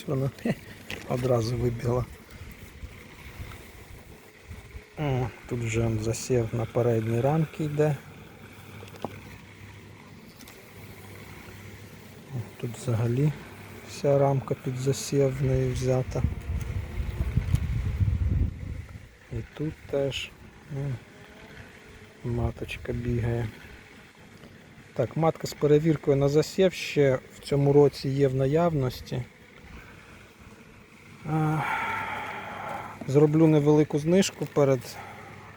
Ось вона одразу вибігла. О, тут вже он засів на передній рамки йде. Тут взагалі вся рамка під засів в неї взята. І тут теж ну, маточка бігає. Так, матка з перевіркою на засів ще в цьому році є в наявності. А, Зроблю невелику знижку перед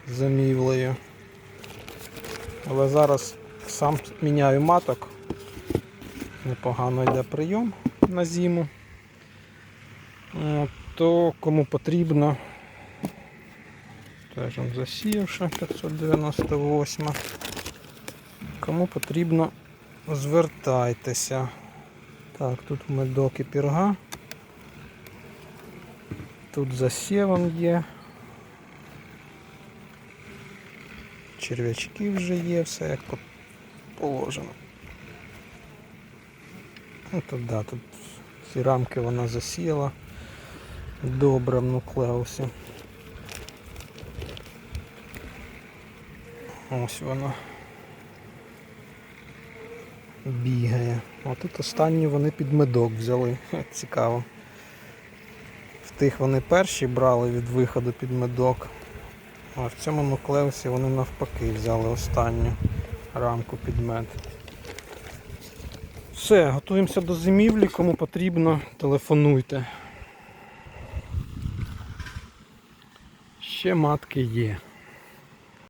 замівлею. Але зараз сам міняю маток. Непогано йде прийом на зиму. Е, То кому потрібно, теж засіявши 598. Кому потрібно, звертайтеся. Так, тут медок і пірга. Тут засівом є. Черв'ячки вже є, все як положено. Ну тут да, тут ці рамки вона засіяла добре в нуклеусі. Ось вона бігає. А тут останні вони під медок взяли. Цікаво. Тих вони перші брали від виходу під медок. А в цьому нуклеусі вони навпаки взяли останню рамку під мед. Все, готуємося до зимівлі. Кому потрібно, телефонуйте. Ще матки є.